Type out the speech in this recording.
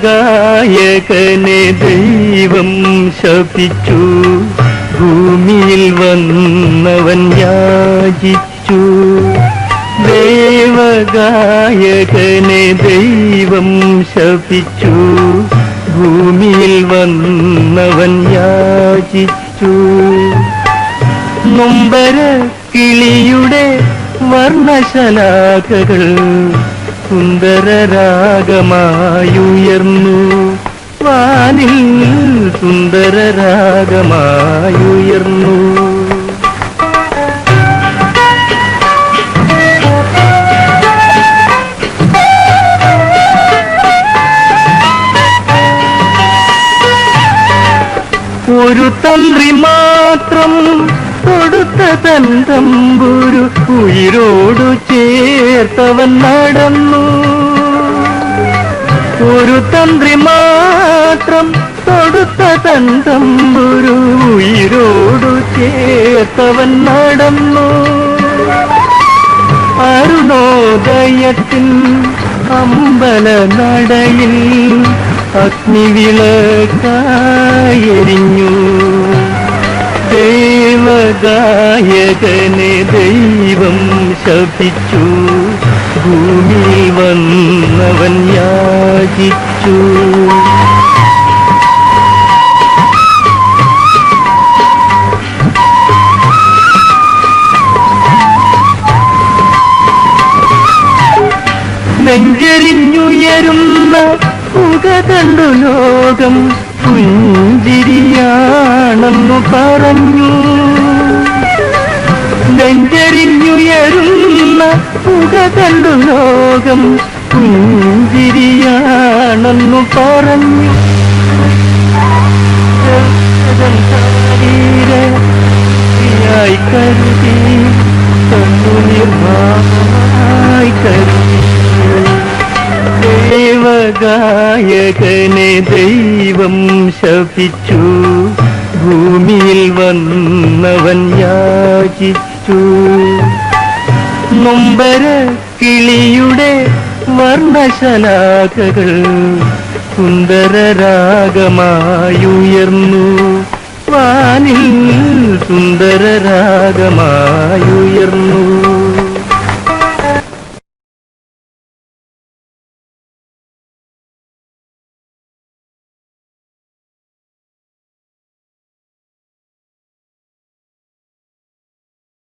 ദേവഗായകനെ ദൈവം ശപിച്ചു. ഭൂമിയിൽ വന്നവൻ യാചിച്ചു. ദേവഗായകനെ ദൈവം ശപിച്ചു. ഭൂമിയിൽ വന്നവൻ യാചിച്ചു. നൊമ്പര കിളിയുടെ വർണശലാകകൾ സുന്ദരരാഗമായുയർന്നു. വാനിൽ സുന്ദര സുന്ദരരാഗമായുയർന്നു. ഒരു തന്ത്രി മാത്രം കൊടുത്ത തന്തമ്പുരു ഉയിരോടു ചേർത്തവൻ നടന്നു. ഒരു തന്ത്രി മാത്രം കൊടുത്ത തന്തമ്പുരു ഉയിരോടു ചേർത്തവൻ നടന്നു. അരുണോദയത്തിൻ അമ്പല നടയിൽ അഗ്നിവിളക്കായെരിഞ്ഞു ദേവഗായകനെ ദൈവം ശപിച്ചു. ഭൂമി വന്നവൻ യാചിച്ചു. നെഞ്ചരിഞ്ഞുയരുന്ന പുക കണ്ടു ലോകം പുഞ്ചിരിയാണെന്നു പറഞ്ഞു. പുക കണ്ടു ലോകം പുഞ്ചിരിയാണെന്നു പറഞ്ഞു. ശരീരയായി കരുതി തന്നു കരുതി ദേവഗായകനെ ദൈവം ശപിച്ചു ഭൂമിയിൽ വന്നവൻ യാചിച്ചു നൊമ്പര കിളിയുടെ വർണശലാകകൾ സുന്ദരരാഗമായുയർന്നു വാനിൽ സുന്ദരരാഗമായി